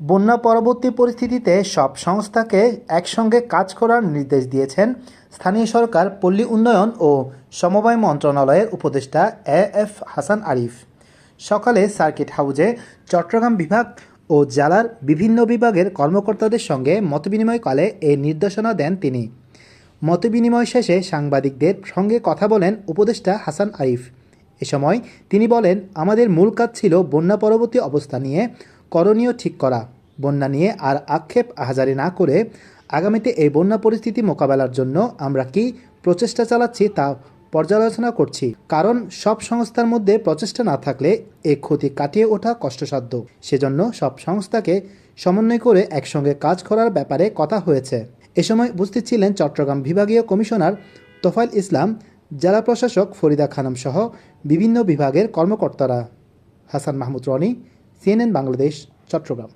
বন্যা পরবর্তী পরিস্থিতিতে সব সংস্থাকে একসঙ্গে কাজ করার নির্দেশ দিয়েছেন স্থানীয় সরকার, পল্লী উন্নয়ন ও সমবায় মন্ত্রণালয়ের উপদেষ্টা এ এফ হাসান আরিফ। সকালে সার্কিট হাউজে চট্টগ্রাম বিভাগ ও জেলার বিভিন্ন বিভাগের কর্মকর্তাদের সঙ্গে মতবিনিময়কালে এই নির্দেশনা দেন তিনি। মতবিনিময় শেষে সাংবাদিকদের সঙ্গে কথা বলেন উপদেষ্টা হাসান আরিফ। এ সময় তিনি বলেন, আমাদের মূল কাজ ছিল বন্যা পরবর্তী অবস্থা নিয়ে করণীয় ঠিক করা, বন্যা নিয়ে আর আক্ষেপ আহাজারি না করে আগামীতে এই বন্যা পরিস্থিতি মোকাবেলার জন্য আমরা কি প্রচেষ্টা চালাচ্ছি তা পর্যালোচনা করছি। কারণ সব সংস্থার মধ্যে প্রচেষ্টা না থাকলে এই ক্ষতি কাটিয়ে ওঠা কষ্টসাধ্য। সেজন্য সব সংস্থাকে সমন্বয় করে একসঙ্গে কাজ করার ব্যাপারে কথা হয়েছে। এ সময় উপস্থিত ছিলেন চট্টগ্রাম বিভাগীয় কমিশনার তোফাইল ইসলাম জেলা প্রশাসক ফরিদা খানম সহ বিভিন্ন বিভাগের কর্মকর্তারা। হাসান মাহমুদ রনি সিএনএন বাংলাদেশ চট্টগ্রাম।